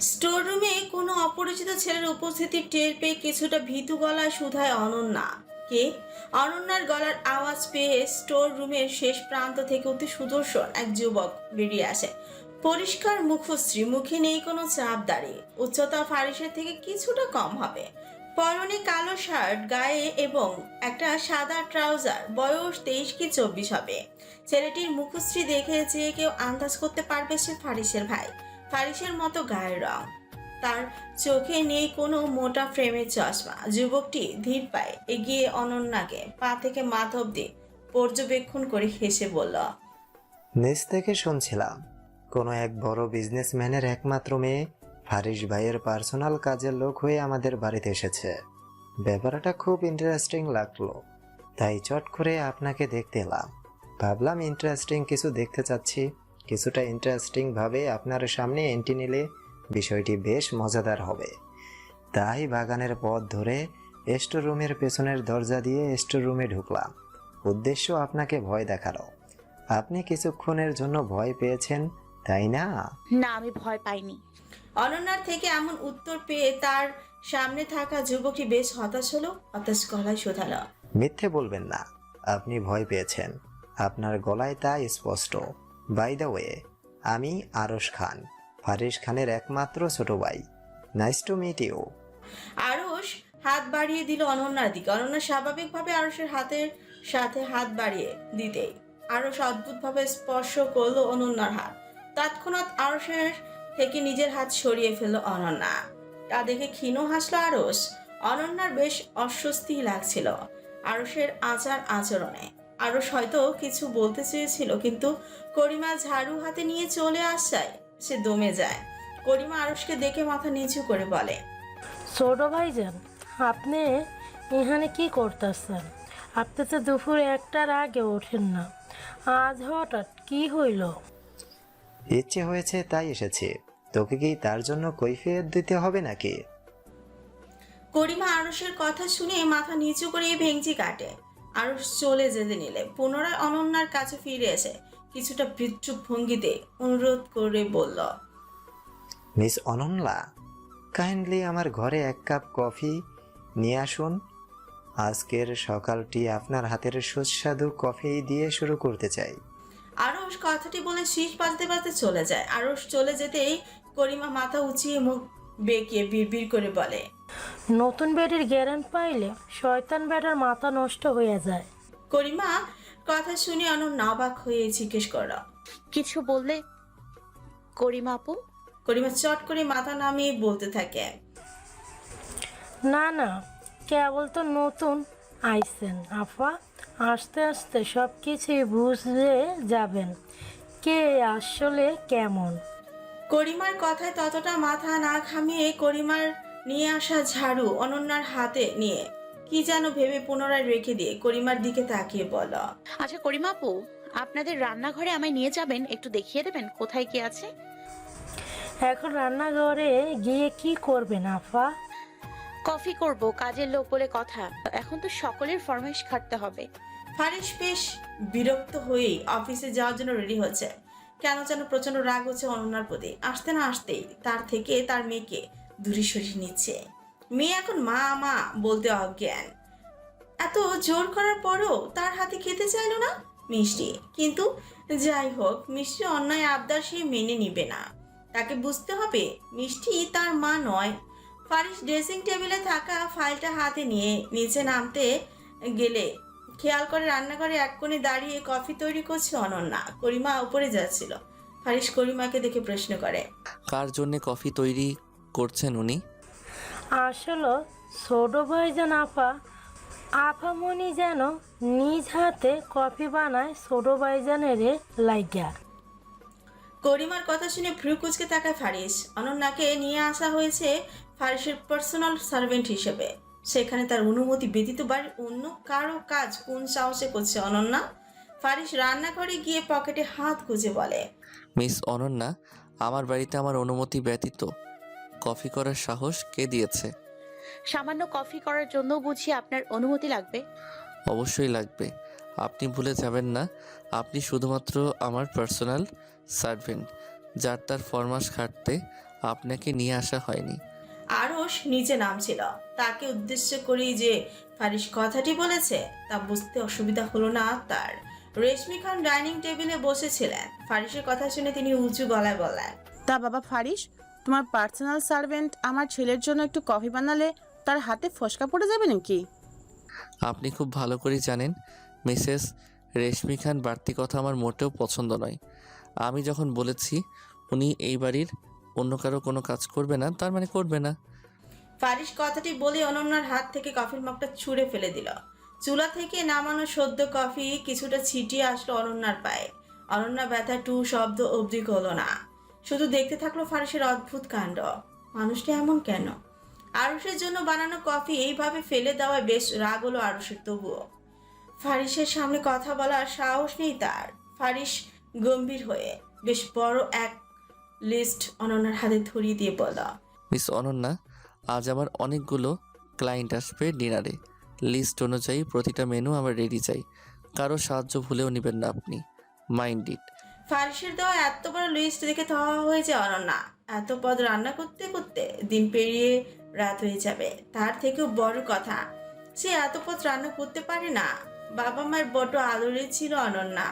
স্টোররুমে কোনো অপরিচিত ছেলের উপস্থিতি টের পেয়ে কিছুটা ভীতু গলায় শুধায় অনন্যা। কে? অনন্যার গলার আওয়াজ পেয়ে স্টোর রুমের শেষ প্রান্ত থেকে অতি সুদর্শন এক যুবক বেরিয়ে আসে। পরিষ্কার মুখশ্রী, মুখে নেই কোনো চাপ দাঁড়িয়ে। উচ্চতা ফারিসের থেকে কিছুটা কম হবে। পরনে কালো শার্ট, গায়ে এবং একটা সাদা ট্রাউজার, বয়স তেইশ কি চব্বিশ হবে। ছেলেটির মুখশ্রী দেখে যে কেউ আন্দাজ করতে পারবে সে ফারিসের ভাই। ফারিসের মতো গায়ের রং। তার চোখে নেই কোনো মোটা ফ্রেমের চশমা। যুবকটি ধীর পায়ে এগিয়ে অনন্যাকে পা থেকে মাথা অব্দি পর্যবেক্ষণ করে হেসে বলল নিচ থেকে শুনছিলাম, কোনো এক বড় বিজনেসম্যানের একমাত্র মেয়ে ফারিস ভাইয়ের পার্সোনাল কাজের লোক হয়ে আমাদের বাড়িতে এসেছে। ব্যাপারটা খুব ইন্টারেস্টিং লাগল, তাই চট করে আপনাকে দেখতে এলাম। ভাবলাম ইন্টারেস্টিং কিছু দেখতে চাচ্ছি। কিছুটা ইন্টারেস্টিং ভাবে আপনার সামনে এন্টি নিলে বিষয়টি বেশ মজাদার হবে। তাই বাগানের পথ ধরে স্টোর রুমের পেছনের দরজা দিয়ে স্টোর রুমে ঢুকলাম। উদ্দেশ্য আপনাকে ভয় দেখানো। আপনি কিছুক্ষণের জন্য ভয় পেয়েছেন তাই না? না আমি ভয় পাইনি। অনন্যার থেকে এমন উত্তর পেয়ে তার সামনে থাকা যুবকটি বেশ হতাশ হলো হতাশ গলায় শোধালো। মিথ্যে বলবেন না আপনি ভয় পেয়েছেন। আপনার গলায় তা স্পষ্ট। বাই দ্য ওয়ে আমি আরশ খান ফারিস খানের একমাত্র ছোট ভাই। নাইস টু মিট ইউ আরস হাত বাড়িয়ে দিল অনন্যার দিকে। অনন্যা স্বাভাবিকভাবে আরসের হাতের সাথে হাত বাড়িয়ে দিতেই। আরস অদ্ভুতভাবে স্পর্শ করল অনন্যার হাত। তৎক্ষণাৎ আরসের থেকে নিজের হাত সরিয়ে ফেলল অনন্যা। তা দেখে ক্ষীণ হাসলো আরস অনন্যার বেশ অস্বস্তি লাগছিল আরসের আচার আচরণে আরস হয়তো কিছু বলতে চেয়েছিল কিন্তু করিমা ঝাড়ু হাতে নিয়ে চলে আসায় সে দমে যায়। করিমা আরসকে দেখে মাথা নিচু করে বলে ছোট ভাইজান আপনি এখানে কি করতেছেন? আপনি তো দুপুর একটার আগে ওঠেন না। আজ হঠাৎ কি হইল? ইচ্ছে হয়েছে তাই এসেছে। তোকে কি তার জন্য কৈফিয়ত দিতে হবে নাকি? করিমা আরসের কথা শুনে মাথা নিচু করে ভেঙচি কাটে। আরস চলে যেতে নিলে। পুনরায় অনন্যার কাছে ফিরে এসে কিছুটা বিদ্রুপ ভঙ্গিতে অনুরোধ করে বলল মিস অনন্যা কাইন্ডলি আমার ঘরে এক কাপ কফি নিয়ে আসুন। আজকের সকালটি আপনার হাতের সুস্বাদু কফি দিয়ে শুরু করতে চাই। আরস কথাটি বলে শীষ বাজতে বাজতে চলে যায়। আরস চলে যেতেই করিমা মাথা উঁচিয়ে মুখ বেঁকিয়ে বিড়বিড় করে বলে। নতুন বেডের গ্যারান্ট পাইলে শয়তান বেডার মাথা নষ্ট হয়ে যায়। করিমা কথা শুনে অনন্যা অবাক হয়ে জিজ্ঞেস করল কিছু বললে? করিমা আপু? করিমা চট করে মাথা নামিয়ে বলতে থাকে। না না কেবল তো নতুন আইসেন আফা আস্তে আস্তে সব কিছুই বুঝতে যাবেন। কে আসলে কেমন? করিমার কথায় ততটা মাথা না খামিয়ে করিমার নিয়ে আসা ঝাড়ু অনন্যার হাতে নিয়ে কি যেন ভেবে পুনরায় রেখে দিয়ে করিমার দিকে তাকিয়ে বল আচ্ছা করিমা আপু আপনাদের রান্নাঘরে আমায় নিয়ে যাবেন? একটু দেখিয়ে দেবেন কোথায় কি আছে? এখন রান্নাঘরে গিয়ে কি করবেন আফা? কফি করব কাজের লোক বলে কথা। এখন তো সকলের ফরমাইশ খাটতে হবে। ফারিস বেশ বিরক্ত হয়েই অফিসে যাওয়ার জন্য রেডি হচ্ছে। কেন যেন প্রচণ্ড রাগ হচ্ছে অনন্যার প্রতি। আসতে না আসতেই তার থেকে তার মেয়েকে দূরে সরিয়ে নিচ্ছে। মেয়ে এখন মা মা বলতে অজ্ঞান। এত জোর করার পরও তার হাতে খেতে চাইলো না মিষ্টি। কিন্তু যাই হোক, মিষ্টি অন্যায় আবদার সে মেনে নিবে না। তাকে বুঝতে হবে মিষ্টি তার মা নয়। ফারিস ড্রেসিং টেবিলে থাকা ফাইলটা হাতে নিয়ে নিচে নামতে গেলে খেয়াল করে রান্নাঘরে এক কোণে দাঁড়িয়ে কফি তৈরি করছে অনন্যা। করিমা উপরে যাচ্ছিল। ফারিস করিমাকে দেখে প্রশ্ন করে কার জন্যে কফি তৈরি করছেন উনি? আসলে ছোট ভাইজান আপা আপামনি যেন নিজ হাতে কফি বানায় ছোট ভাইজানের লাইগা করিমার কথা শুনে ভ্রু কুচকে তাকায় ফারিস অনন্যাকে নিয়ে আসা হয়েছে ফারিসের পার্সোনাল সার্ভেন্ট হিসেবে। সেখানে তার অনুমতি ব্যতীত বাড়ির অন্য কারও কাজ কোন সাহসে করছে অনন্যা? ফারিস রান্নাঘরে গিয়ে পকেটে হাত গুজে বলে মিস অনন্যা আমার বাড়িতে আমার অনুমতি ব্যতীত কফি করার সাহস কে দিয়েছে? সামান্য কফি করার জন্য বুঝি আপনার অনুমতি লাগবে? অবশ্যই লাগবে। আপনি ভুলে যাবেন না আপনি শুধুমাত্র আমার পার্সোনাল সার্ভেন্ট যার তার ফরমাস খাটতে আপনাকে নিয়ে আসা হয়নি। আরস নিচে নামছিল। তাকে উদ্দেশ্য করেই যে ফারিস কথাটি বলেছে তা বুঝতে অসুবিধা হলো না তার। রেশমি খান ডাইনিং টেবিলে বসেছিলেন। ফারিসের কথা শুনে তিনি উঁচু গলায় বললেন তা বাবা ফারিস তোমার পার্সোনাল সার্ভেন্ট আমার ছেলের জন্য একটু কফি বানালে তার হাতে ফসকা পড়ে যাবে নাকি? আপনি খুব ভালো করে জানেন মিসেস রেশমি খান বাড়তি কথা আমার মোটেও পছন্দ নয়। আমি যখন বলেছি উনি এই বাড়ির অন্য কারও কোনো কাজ করবে না তার মানে করবে না। ফারিস কথাটি বলে অনন্যার হাত থেকে কফির মগটা ছুঁড়ে ফেলে দিল। চুলা থেকে নামানো সদ্য কফি কিছুটা ছিটিয়ে আসলো অনন্যার পায়ে। অনন্যা ব্যথা টু শব্দ অবধি হলো না। শুধু দেখতে থাকল ফারিসের অদ্ভুত কাণ্ড। মানুষটা এমন কেন? আরুষের জন্য বানানো কফি এইভাবে ফেলে দেওয়ায় বেশ রাগ হলো আরুষের, তবুও। ফারিসের সামনে কথা বলার সাহস নেই তার। ফারিস গম্ভীর হয়ে বেশ বড় এক লিস্ট অনন্যার হাতে ধরিয়ে দিয়ে বলল, মিস অনন্যা আজ আমার অনেকগুলো ক্লায়েন্ট আসবে ডিনারে। লিস্ট অনুযায়ী প্রতিটা মেনু আমার রেডি চাই। কারও সাহায্য ভুলেও নেবেন না আপনি। মাইন্ড ইট ফারিসের দেওয়া এত বড় লিস্ট দেখে থাওয়া হয়েছে অনন্যা। এত পদ রান্না করতে করতে দিন পেরিয়ে রাত হয়ে যাবে। তার থেকেও বড় কথা, সে এত পদ রান্না করতে পারে না। বাবা মায়ের বড় আদরে ছিল অনন্যা।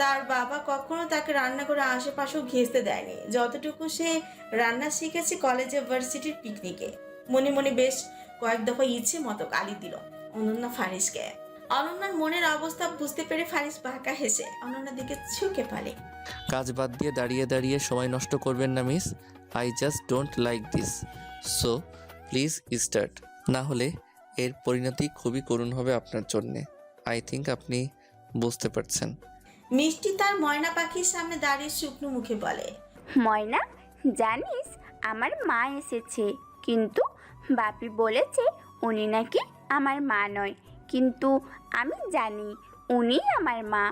তার বাবা কখনো তাকে রান্না করে আশেপাশেও ঘেঁচতে দেয়নি। যতটুকু সে রান্না শিখেছে কলেজে ভার্সিটির পিকনিকে মনে মনে বেশ কয়েক দফা ইচ্ছে মতো গালি দিল অনন্যা ফারিসকে অনন্যার মনের অবস্থা বুঝতে পেরে ফারিস বাঁকা হেসে অনন্যার দিকে ঝুঁকে পালে কাজ বাদ দিয়ে দাঁড়িয়ে দাঁড়িয়ে সময় নষ্ট করবেন না, miss. I just don't like this so please start না হলে এর পরিণতি খুবই করুণ হবে আপনার জন্যে। আই থিঙ্ক আপনি বুঝতে পারছেন। মিষ্টি তার ময়না পাখির সামনে দাঁড়িয়ে শুকনো মুখে বলে ময়না জানিস আমার মা এসেছে কিন্তু বাপি বলেছে উনি নাকি আমার মা নয় কিন্তু আমি জানি উনি আমার মা।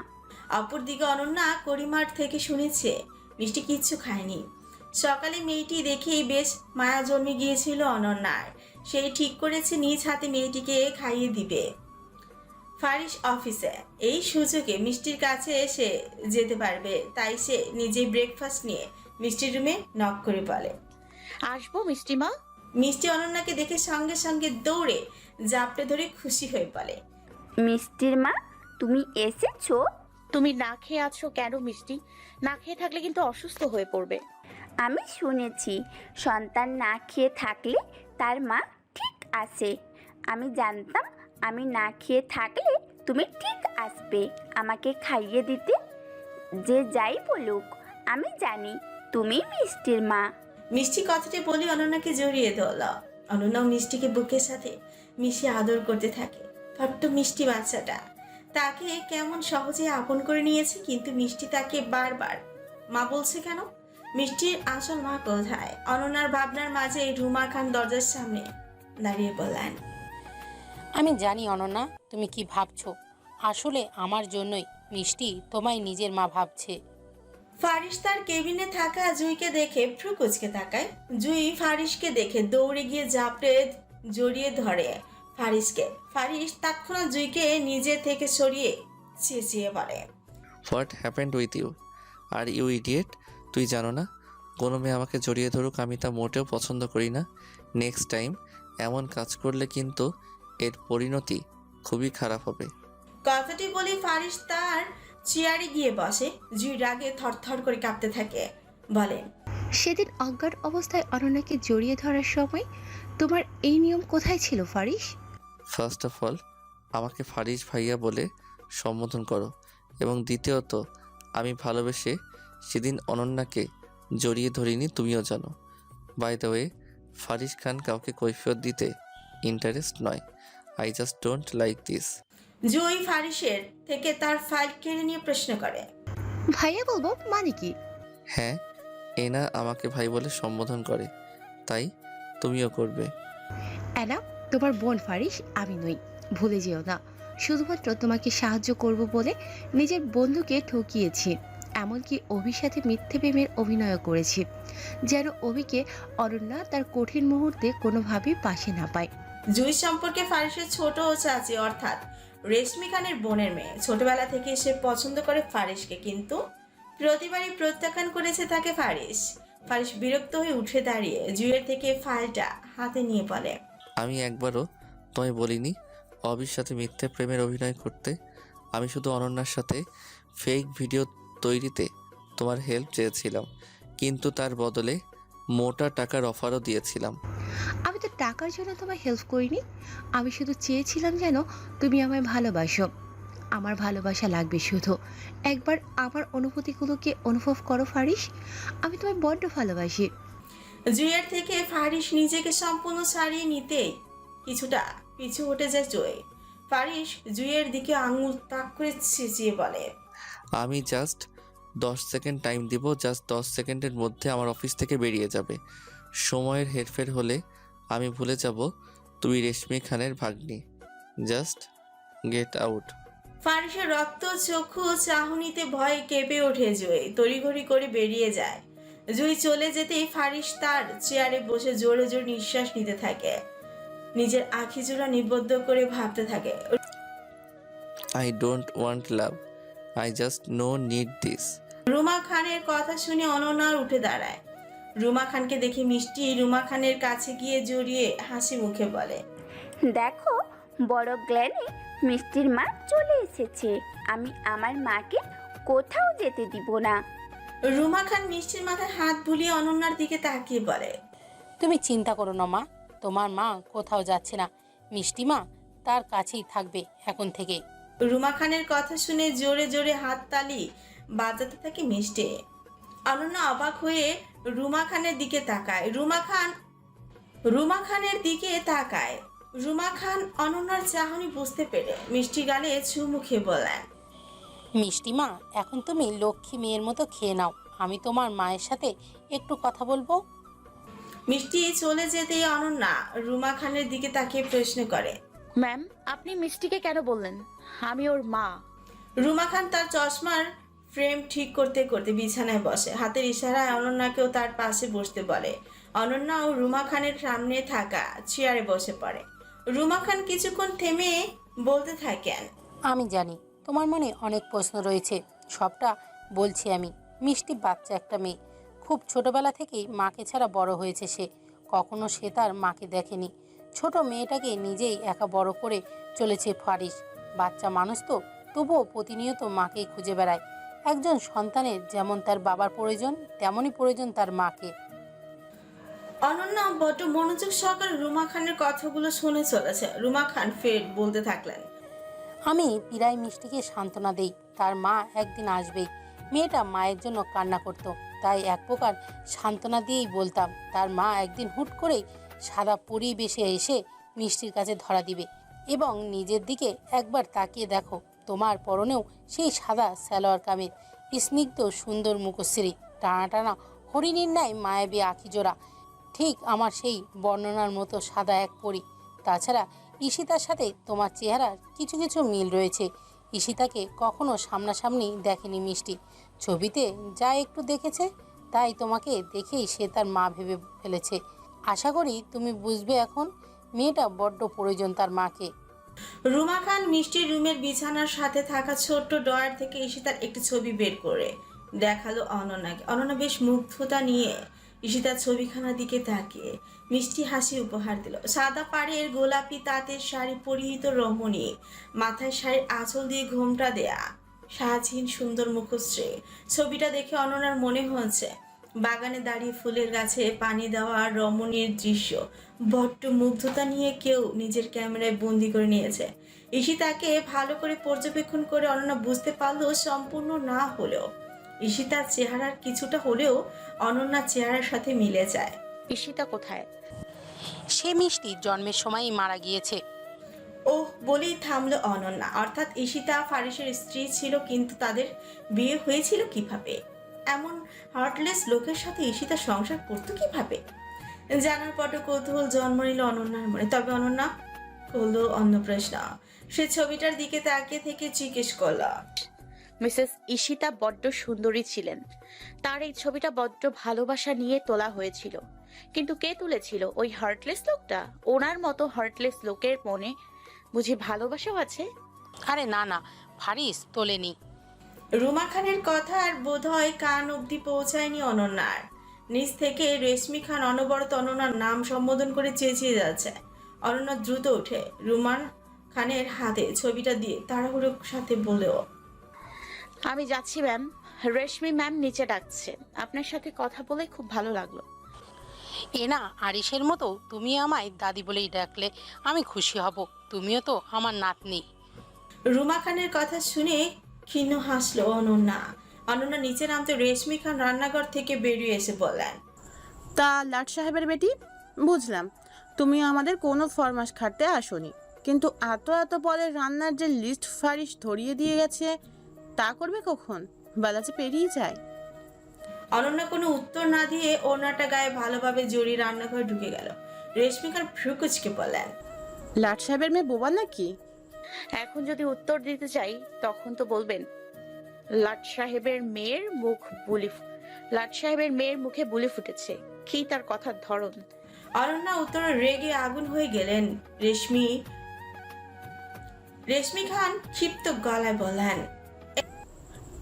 অপরদিকে অনন্যা করিমার থেকে শুনেছে মিষ্টি কিচ্ছু খায়নি। সকালে মেয়েটি দেখেই বেশ মায়া জন্মে গিয়েছিল অনন্যার। সেই ঠিক করেছে নিজ হাতে মেয়েটিকে খাইয়ে দিবে। ফারিস অফিসে। এই সুযোগে মিষ্টির কাছে এসে যেতে পারবে তাই সে নিজেই ব্রেকফাস্ট নিয়ে মিষ্টির রুমে নক করে বলে। আসব মিষ্টিমা মিষ্টি অনন্যাকে দেখে সঙ্গে সঙ্গে দৌড়ে জাপটে ধরে খুশি হয়ে বলে মিষ্টির মা তুমি এসেছ? তুমি না খেয়ে আছো কেন মিষ্টি? না খেয়ে থাকলে কিন্তু অসুস্থ হয়ে পড়বে। আমি শুনেছি সন্তান না খেয়ে থাকলে তার মা ঠিক আছে। আমি জানতাম আমি না খেয়ে থাকলে তুমি ঠিক আসবে। আমাকে খাইয়ে দিতে যে যাই বলুক, আমি জানি তুমি মিষ্টির মা। মিষ্টি কথাটি বলে অনন্যাকে জড়িয়ে ধরল। অনন্যাও মিষ্টিকে বুকের সাথে মিশিয়ে আদর করতে থাকে। ছোট্ট মিষ্টি বাচ্চাটা। তাকে কেমন সহজে আপন করে নিয়েছে, কিন্তু মিষ্টি তাকে বারবার মা বলছে কেন? মিষ্টির আসল মা কোথায়? অনন্যার ভাবনার মাঝে রুমা খান দরজার সামনে দাঁড়িয়ে বললেন আমি জানি অনন্যা তুমি কি ভাবছ? আসলে আমার জন্যই মিষ্টি তোমায় নিজের মা ভাবছে। ফারিস তার কেবিনে থাকা জুইকে দেখে ভ্রু কুচকে তাকায়। জুই ফারিসকে দেখে দৌড়ে গিয়ে জাপড়ে জড়িয়ে ধরে ফারিসকে ফারিস তৎক্ষণাৎ জুইকে নিজে থেকে সরিয়ে চেঁচিয়ে বলে what happened with you? Are you idiot? তুই জানো না কোনো মেয়ে আমাকে জড়িয়ে ধরুক আমি তা মোটেও পছন্দ করি না। নেক্সট টাইম এমন কাজ করলে কিন্তু এর পরিণতি খুবই খারাপ হবে। কথাটি বলি ফারিস তার চেয়ারে গিয়ে বসে জুই রাগে থরথর করে কাঁপতে থাকে বলেন সেদিন অজ্ঞান অবস্থায় অনন্যাকে জড়িয়ে ধরার সময় তোমার এই নিয়ম কোথায় ছিল ফারিস ফার্স্ট অফ অল আমাকে ফারিস ভাইয়া বলে সম্বোধন করো এবং দ্বিতীয়ত আমি ভালোবেসে সেদিন অনন্যাকে জড়িয়ে ধরিনি তুমিও জানো। By the way Faris Khan কাউকে কৈফিয়ত দিতে ইন্টারেস্ট নয়। I just don't like this Jui ফারিসের থেকে তার ফাইল কেড়ে নিয়ে প্রশ্ন করে। ভাইয়া বলব মানে কি? হ্যাঁ এনা আমাকে ভাই বলে সম্বোধন করে। তাই তুমিও করবে। অ্যানা তোমার বোন ফারিস আমি নই। ভুলে যেও না। শুধুমাত্র তোমাকে সাহায্য করব বলে নিজের বন্ধুকে ঠকিয়েছি। এমনকি অভির সাথে মিথ্যে প্রেমের অভিনয় করেছি। যেন অভিকে অরণ্যা তার কঠিন মুহূর্তে কোনোভাবেই পাশে না পায়। জুই সম্পর্কে ফারিসের ছোট ও চাচি অর্থাৎ রেশমি খানের বোনের মেয়ে। ছোটবেলা থেকে সে পছন্দ করে ফারিসকে, কিন্তু প্রতিবারই প্রত্যাখ্যান করেছে তাকে ফারিস। ফারিস বিরক্ত হয়ে উঠে দাঁড়িয়ে জুয়ের থেকে ফাইলটা হাতে নিয়ে বলে, আমি একবারও তোমায় বলিনি অবির সাথে মিথ্যে প্রেমের অভিনয় করতে। আমি শুধু অনন্যার সাথে ফেক ভিডিও তৈরিতে তোমার হেল্প চেয়েছিলাম, কিন্তু তার বদলে মোটা টাকার অফারও দিয়েছিলাম। আমি তো টাকার জন্য তোমায় হেল্প করিনি। আমি শুধু চেয়েছিলাম যেন তুমি আমায় ভালোবাসো। আমার ভালোবাসা লাগবে শুধু। একবার আমার অনুভূতিগুলোকে অনুভব করো ফারিস আমি তোমায় বড্ড ভালোবাসি। জুয়ের থেকে ফারিস নিজেকে সম্পূর্ণ ছাড়িয়ে নিতে কিছুটা পিছু হটে যায় জয়। ফারিস জুয়ের দিকে আঙুল তাক করে চেঁচিয়ে বলে আমি জাস্ট দশ সেকেন্ড টাইম দিব জাস্ট দশ সেকেন্ডের মধ্যে আমার অফিস থেকে বেরিয়ে যাবে। সময়ের হেরফের হলে আমি ভুলে যাব তুমি রেশমি খানের ভাগ্নি। জাস্ট গেট আউট ফারিসের রক্ত চক্ষু চাহনিতে ভয়ে কেঁপে ওঠে জুই তড়িঘড়ি করে বেরিয়ে যায়। জুই চলে যেতেই ফারিস তার চেয়ারে বসে জোরে জোরে নিঃশ্বাস নিতে থাকে। নিজের আখি জোড়া নিবদ্ধ করে ভাবতে থাকে। I don't want love I just no need this Ruma খানের কথা শুনে অনন্যার উঠে দাঁড়ায়। রুমা খানকে দেখে মিষ্টি রুমা খানের কাছে গিয়ে জড়িয়ে হাসি মুখে বলে দেখো বড় গ্ল্যানে মিষ্টির মা চলে এসেছে। আমি আমার মাকে কোথাও যেতে দিব না। রুমা খান মিষ্টির মাথায় হাত বুলিয়ে অনন্যার দিকে তাকিয়ে বলে তুমি চিন্তা করো না মা। তোমার মা কোথাও যাচ্ছে না। মিষ্টি মা তার কাছেই থাকবে এখন থেকে। রুমা খানের কথা শুনে জোরে জোরে হাত তালি বাজাতে থাকে মিষ্টি। অনন্যা অবাক হয়ে রুমা খানের দিকে তাকায়। রুমা খান রুমা খানের দিকে তাকায়। রুমা খান অনন্যার চাহনি বুঝতে পেরে মিষ্টি গালে চুমুখে বলেন মিষ্টি মা এখন তুমি লক্ষ্মী মেয়ের মতো খেয়ে নাও। আমি তোমার মায়ের সাথে একটু কথা বলব? মিষ্টি চলে যেতেই অনন্যা রুমা খানের দিকে তাকিয়ে প্রশ্ন করে ম্যাম আপনি মিষ্টিকে কেন বললেন? আমি ওর মা। রুমা খান তার চশমার ফ্রেম ঠিক করতে করতে বিছানায় বসে। হাতের ইশারায় অনন্যাকেও তার পাশে বসতে বলে। অনন্যা ও রুমা খানের সামনে থাকা চেয়ারে বসে পড়ে। রুমা খান কিছুক্ষণ থেমে বলতে থাকেন আমি জানি তোমার মনে অনেক প্রশ্ন রয়েছে। সবটা বলছি আমি। মিষ্টি বাচ্চা একটা মেয়ে। খুব ছোটবেলা থেকেই মাকে ছাড়া বড় হয়েছে সে। কখনো সে তার মাকে দেখেনি। ছোট মেয়েটাকে নিজেই একা বড় করে চলেছে ফারিস বাচ্চা মানুষ তো তবুও প্রতিনিয়ত মাকেই খুঁজে বেড়ায়। একজন সন্তানের যেমন তার বাবার প্রয়োজন তেমনই প্রয়োজন তার মাকে। অনন্যা বড্ড মনোযোগ সহকারে রুমা খানের কথাগুলো শুনে চলেছে। রুমা খান ফের বলতে থাকলেন আমি পিরাই মিষ্টিকে সান্ত্বনা দেই তার মা একদিন আসবেই। মেয়েটা মায়ের জন্য কান্না করত তাই এক প্রকার সান্ত্বনা দিয়েই বলতাম তার মা একদিন হুট করেই সাদা পরিবেশে এসে মিষ্টির কাছে ধরা দিবে এবং নিজের দিকে একবার তাকিয়ে দেখো, তোমার পরনেও সেই সাদা সালোয়ার কামিজ, স্নিগ্ধ সুন্দর মুখশ্রী, টানা টানা হরিণীর ন্যায় মায়াবী আখিজোড়া ঠিক আমার সেই বর্ণনার মতো সাদা এক পরি। তাছাড়া ঈশিতার সাথে তোমার চেহারার কিছু কিছু মিল রয়েছে। ঈশিতাকে কখনো সামনাসামনি দেখেনি মিষ্টি। ছবিতে যা একটু দেখেছে, তাই তোমাকে দেখেই সে তার মা ভেবে ফেলেছে। আশা করি তুমি বুঝবে এখন মেয়েটা বড্ড প্রয়োজন তার মাকে। রুমা খান মিষ্টির রুমের বিছানার সাথে থাকা ছোট্ট ডয়ার থেকে ঈশিতার একটি ছবি বের করে দেখাল অনন্যাকে। অনন্যা বেশ মুগ্ধতা নিয়ে ঈশিতার ছবিখানার দিকে তাকিয়ে মিষ্টি হাসি উপহার দিল। সাদা পাড়ের গোলাপি তাঁতের শাড়ি পরিহিত রমণী, মাথায় শাড়ির আঁচল দিয়ে ঘোমটা দেয়া সাজহীন সুন্দর মুখশ্রী। ছবিটা দেখে অনন্যার মনে হচ্ছে বাগানে দাঁড়িয়ে ফুলের গাছে পানি দেওয়া রমণীর দৃশ্য। বড্ড মুগ্ধতা নিয়ে কেউ নিজের ক্যামেরায় বন্দি করে নিয়েছে। ঈশিতাকে ভালো করে পর্যবেক্ষণ করে অনন্যা বুঝতে পারলেও সম্পূর্ণ না হলেও। ঈশিতার চেহারার কিছুটা হলেও অনন্যার চেহারার সাথে মিলে যায়। ঈশিতা কোথায়? সে মিষ্টি জন্মের সময়ই মারা গিয়েছে। ওহ বলেই থামলো অনন্যা। অর্থাৎ ঈশিতা ফারিসের স্ত্রী ছিল কিন্তু তাদের বিয়ে হয়েছিল কীভাবে? এমন হার্টলেস লোকের সাথে ঈশিতা সংসার করতো কীভাবে? জানার পটে কৌতূহল জন্ম নিল অনন্যার মনে। তবে অনন্যা করল অন্য প্রশ্ন সে ছবিটার দিকে তাকিয়ে থেকে জিজ্ঞেস করল, মিসেস ঈশিতা বড্ড সুন্দরী ছিলেন। তার এই ছবিটা বড্ড ভালোবাসা নিয়ে তোলা হয়েছিল। কিন্তু কে তুলেছিল ওই হার্টলেস লোকটা? ওনার মতো হার্টলেস লোকের মনে বুঝি ভালোবাসাও আছে? আরে না না ফারিস তোলেনি রুমা খানের কথা আর বোধহয় কান অবধি পৌঁছায়নি অনন্যার। নিচ থেকে রেশমি খান অনবরত অনন্যার নাম সম্বোধন করে চেঁচিয়ে যাচ্ছে। অনন্যা দ্রুত উঠে রুমান খানের হাতে ছবিটা দিয়ে তাড়াহুড়োর সাথে বলেও আমি যাচ্ছি ম্যাম। রেশমি ম্যাম নিচে ডাকছে। আপনার সাথে কথা বলে খুব ভালো লাগল। এ না আরিসের মতো তুমি আমায় দাদি বলেই ডাকলে আমি খুশি হব। তুমিও তো আমার নাতনি। রুমা খানের কথা শুনে ক্ষীণ হাসলো অনন্যা। অনন্যা নিচে নামতে রেশমি খান রান্নাঘর থেকে বেরিয়ে এসে বললেন তা লাট সাহেবের বেটি? বুঝলাম। তুমি আমাদের কোনো ফরমাস খাটতে আসোনি। কিন্তু এত এত পরে রান্নার যে লিস্ট ফারিশ ধরিয়ে দিয়ে গেছে তা করবে কখন? বেলা যে পেরিয়ে যায়। অনন্যা কোনো উত্তর না দিয়ে ওনাটা গায়ে ভালোভাবে জড়িয়ে রান্নাঘরে ঢুকে গেল। রেশমি খান ভ্রুকুচকে বললেন লাট সাহেবের মেয়ে বোবা নাকি? এখন যদি উত্তর দিতে চাই তখন তো বলবেন লাট সাহেবের মেয়ের মুখ বুলি লাট সাহেবের মেয়ের মুখে বুলি ফুটেছে। কি তার কথার ধরন? অনন্যা উত্তরে রেগে আগুন হয়ে গেলেন। রেশমি রেশমি খান ক্ষিপ্ত গলায় বলেন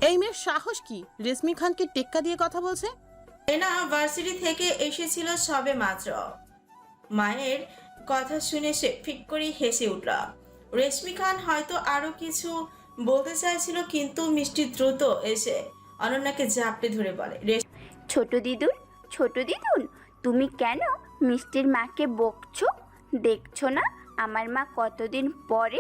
এই মেয়ের সাহস কি? রেশমি খানকে টেক্কা দিয়ে কথা বলছে? এনা ভার্সিটি থেকে এসেছিল সবে মাত্র। মায়ের কথা শুনে সে ফিক করে হেসে উঠল। রেশমি খান হয়তো আরও কিছু বলতে চাইছিল কিন্তু মিষ্টি দ্রুত এসে অনন্যাকে জাপটে ধরে বলে "রেশ- ছোট দিদুন ছোট দিদুন তুমি কেন মিষ্টির মাকে বকছো? দেখছ না আমার মা কতদিন পরে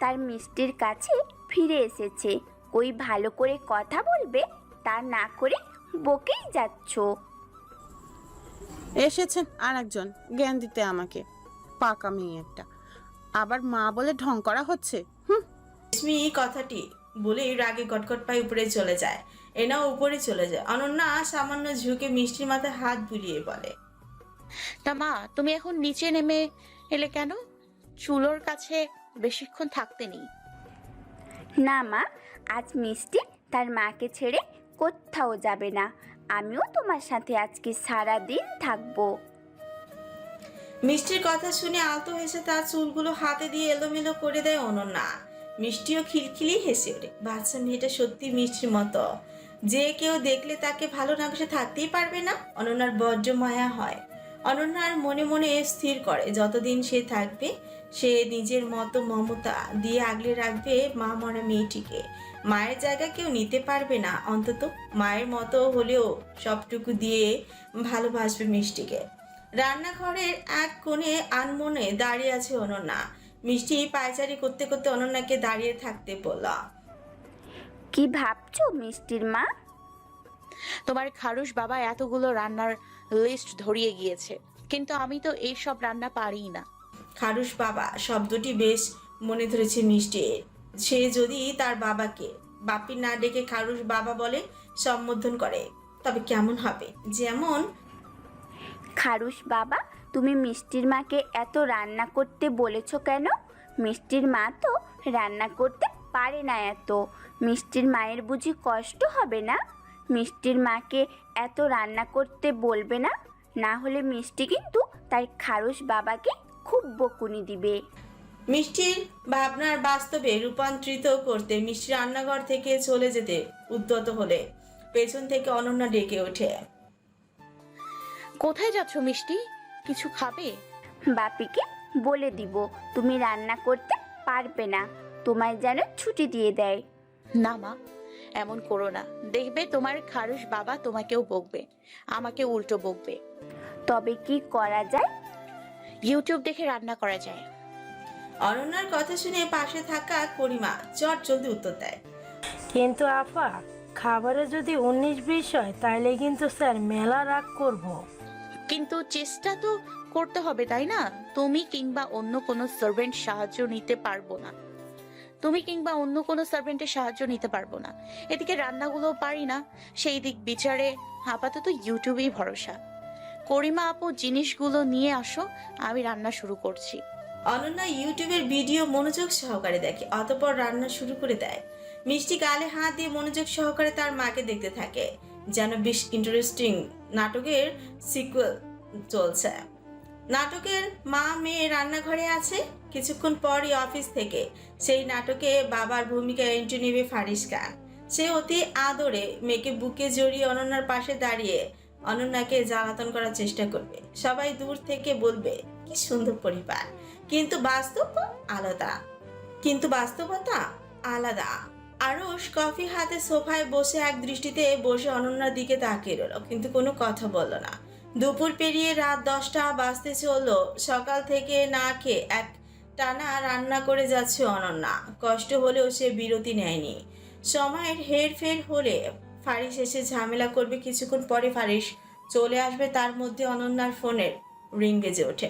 তার মিষ্টির কাছে ফিরে এসেছে। ওই ভালো করে কথা বলবে তা না করে বকেই যাচ্ছো। এসেছেন আর একজন জ্ঞান দিতে আমাকে। পাকা মেয়ে একটা। আবার মা বলে ঢং করা হচ্ছে। হুম। রেশমি কথাটি বলে রাগে গটগট পায়ে উপরে চলে যায়। এনাও উপরে চলে যায়। অনন্যা সামান্য ঝুঁকে মিষ্টির মাথায় হাত বুলিয়ে বলে তা মা তুমি এখন নিচে নেমে এলে কেন? চুলোর কাছে বেশিক্ষণ থাকতে নেই। না মা আজ মিষ্টি তার মাকে ছেড়ে কোথাও যাবে না। আমিও তোমার সাথে আজকে সারা দিন থাকব। মিষ্টির কথা শুনে আলতো হেসে তার চুলগুলো হাতে দিয়ে এলোমেলো করে দেয় অনন্যা। মিষ্টিও খিলখিলি হেসে ওঠে। বাচ্চা মেয়েটা সত্যি মিষ্টির মতো। যে কেউ দেখলে তাকে ভালো না বেসে থাকতেই পারবে না। অনন্যার বজ্র মায়া হয়। অনন্যার মনে মনে স্থির করে, যতদিন সে থাকবে, সে নিজের মতো মমতা দিয়ে আগলে রাখবে মা মরা মেয়েটিকে। মায়ের জায়গা কেউ নিতে পারবে না। অন্তত মায়ের মতো হলেও সবটুকু দিয়ে ভালোবাসবে মিষ্টিকে। রান্নাঘরের এক কোণে আনমনে দাঁড়িয়ে আছে অনন্যা। মিষ্টি পায়চারি করতে করতে অনন্যাকে দাঁড়িয়ে থাকতে বলল কি ভাবছ মিষ্টির মা? তোমার খারুশ বাবা এতগুলো রান্নার লিস্ট ধরিয়ে গিয়েছে কিন্তু আমি তো এই সব রান্না পারি না। খারুশ বাবা শব্দটি বেশ মনে ধরেছে মিষ্টি সে যদি তার বাবাকে বাপি না ডেকে খারুশ বাবা বলে সম্বোধন করে তবে কেমন হবে? যেমন খারুশ বাবা, তুমি মিষ্টির মাকে এত রান্না করতে বলেছ কেন? মিষ্টির মা তো রান্না করতে পারে না এত। মিষ্টির মায়ের বুঝি কষ্ট হবে না? মিষ্টির মাকে এত রান্না করতে বলবে না? না হলে মিষ্টি কিন্তু তার খারুশ বাবাকে খুব বকুনি দিবে। মিষ্টির ভাবনার বাস্তবে রূপান্তরিত করতে মিষ্টি রান্নাঘর থেকে চলে যেতে উদ্যত হলে, পেছন থেকে অনন্যা ডেকে ওঠে। কোথায় যাচ্ছ মিষ্টি? কিছু খাবে? বাপিকে বলে দিব তুমি রান্না করতে পারবে না তোমায় যেন ছুটি দিয়ে দেয়। না মা এমন করো না। দেখবে তোমার খারুশ বাবা তোমাকেও বকবে আমাকে উল্টো বকবে। তবে কি করা যায়? ইউটিউব দেখে রান্না করা যায়। অনন্যার কথা শুনে পাশে থাকা করিমা চট জলদি উত্তর দেয়। কিন্তু আপা খাবারে যদি উনিশ বিশ হয় তাইলে কিন্তু স্যার মেলা রাগ করব। কিন্তু চেষ্টা তো করতে হবে, তাই না? তুমি কিংবা অন্য কোনো সার্ভেন্ট সাহায্য নিতে পারব না। তুমি কিংবা অন্য কোনো সার্ভেন্টের সাহায্য নিতে পারব না। এদিকে রান্নাগুলো পারি না। সেই দিক বিচারে আপাতত ইউটিউবেই ভরসা। করিমা আপু, জিনিসগুলো নিয়ে আসো, আমি রান্না শুরু করছি। অনন্যা ইউটিউবের ভিডিও মনোযোগ সহকারে দেখে, অতপর রান্না শুরু করে দেয়। মিষ্টি গালে হাত দিয়ে মনোযোগ সহকারে তার মাকে দেখতে থাকে, যেন বেশ ইন্টারেস্টিং নাটকের সিকুয়েল চলছে। নাটকের মা মেয়ে রান্নাঘরে আছে, কিছুক্ষণ পরই অফিস থেকে। সেই নাটকে বাবার ভূমিকা এন্ট্রি নেবে ফারিস খান সে অতি আদরে মেয়েকে বুকে জড়িয়ে অনন্যার পাশে দাঁড়িয়ে অনন্যাকে জ্বালাতন করার চেষ্টা করবে। সবাই দূর থেকে বলবে, কি সুন্দর পরিবার। কিন্তু বাস্তব আলাদা। কিন্তু বাস্তবতা আলাদা। আরুষ কফি হাতে সোফায় বসে এক দৃষ্টিতে বসে অনন্যার দিকে তাকিয়ে রইল, কিন্তু কোনো কথা বলল না। দুপুর পেরিয়ে রাত দশটা বাজতে চলল। সকাল থেকে না খেয়ে এক টানা রান্না করে যাচ্ছে অনন্যা। কষ্ট হলেও সে বিরতি নেয়নি। সময়ের হেরফের হলে ফারিস এসে ঝামেলা করবে, কিছুক্ষণ পরে ফারিস চলে আসবে, তার মধ্যে অনন্যার ফোনের রিং বেজে ওঠে।